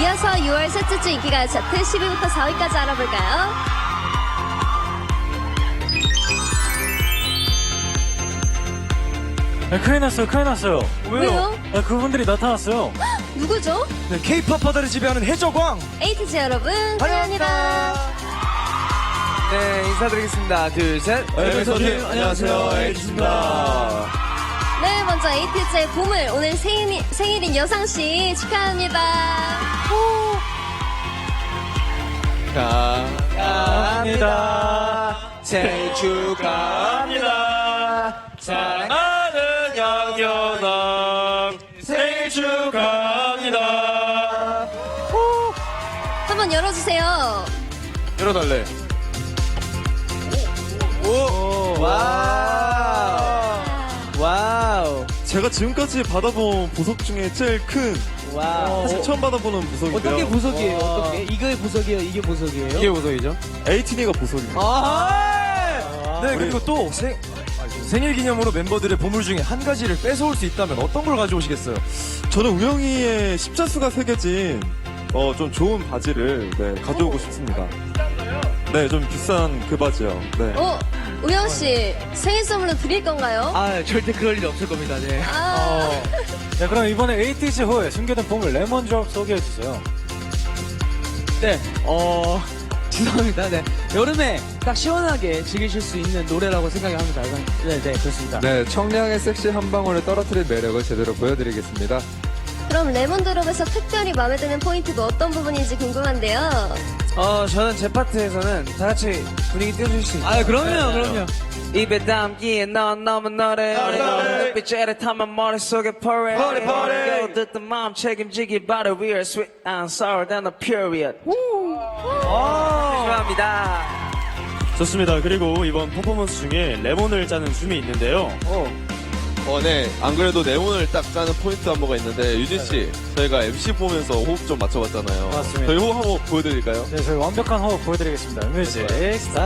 이어서 6월 셋째 주 인기가요 차트 10위부터 4위까지 알아볼까요? 네, 큰일 났어요, 큰일 났어요. 왜요? 네, 그분들이 나타났어요. 누구죠? 네, K-팝 바다를 지배하는 해적왕. 에이티즈 여러분 환영합니다. 네, 인사드리겠습니다. 둘, 셋. 에이티즈, 안녕하세요, 에이티즈입니다. 네, 먼저 에이티즈의 보물 오늘 생일, 생일인 여상 씨 축하합니다. 축하합니다. 생일 축하합니다. 사랑하는 양현아. 생일 축하합니다. 한번 열어주세요. 열어달래. 제가 지금까지 받아본 보석 중에 제일 큰 와우. 사실 처음 받아보는 보석인데요. 어떻게 보석이에요? 어떻게? 이게 보석이에요? 이게 보석이에요? 이게 보석이죠? 에이티니가 보석입니다. 아! 네, 그리고 또 생, 생일 기념으로 멤버들의 보물 중에 한 가지를 뺏어올 수 있다면 어떤 걸 가져오시겠어요? 저는 우영이의 십자수가 새겨진 어, 좀 좋은 바지를 네, 가져오고 싶습니다. 네, 좀 비싼 그 바지요. 네. 어, 우영 씨 생일 선물로 드릴 건가요? 아, 절대 그럴 일 없을 겁니다. 네. 아, 네, 그럼 이번에 에이티즈 후에 숨겨둔 보물 레몬드롭 소개해 주세요. 네, 어, 죄송합니다. 네. 여름에 딱 시원하게 즐기실 수 있는 노래라고 생각이 합니다. 네, 네, 그렇습니다. 네, 청량의 섹시 한 방울을 떨어뜨릴 매력을 제대로 보여드리겠습니다. 그럼 레몬드롭에서 특별히 마음에 드는 포인트가 어떤 부분인지 궁금한데요. 어, 저는 제 파트에서는 다 같이 분위기 띄워줄 수 있어요. 아, 그럼요, 그럼요. 입에 담기에 넌 너무 노래 눈빛 째릿하면 머릿속에 퍼레 퍼레, 퍼레. 겨우 듣던 마음 책임지기 바래 We are sweet and sour than a period 좋아합니다 좋습니다. 그리고 이번 퍼포먼스 중에 레몬을 짜는 춤이 있는데요. 어, 네. 안 그래도 네온을 딱 짜는 포인트 안무가 있는데, 유진 씨, 저희가 MC 보면서 호흡 좀 맞춰봤잖아요. 맞습니다. 저희 호흡 한번 보여드릴까요? 네, 저희 완벽한 호흡 보여드리겠습니다. 뮤직 스타트.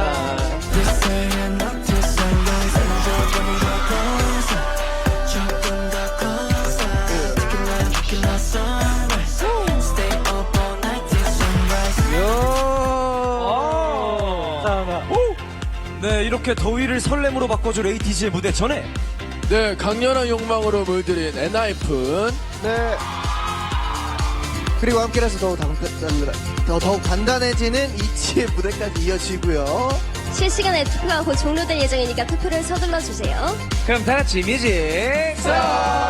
감사합니다. 네, 이렇게 더위를 설렘으로 바꿔줄 에이티즈의 무대 전에 네, 강렬한 욕망으로 물들인 엔하이픈. 네. 그리고 함께라서 더욱, 당, 더, 더욱 단단해지는 이치의 무대까지 이어지고요. 실시간에 투표가 곧 종료될 예정이니까 투표를 서둘러 주세요. 그럼 다 같이 뮤직 스타트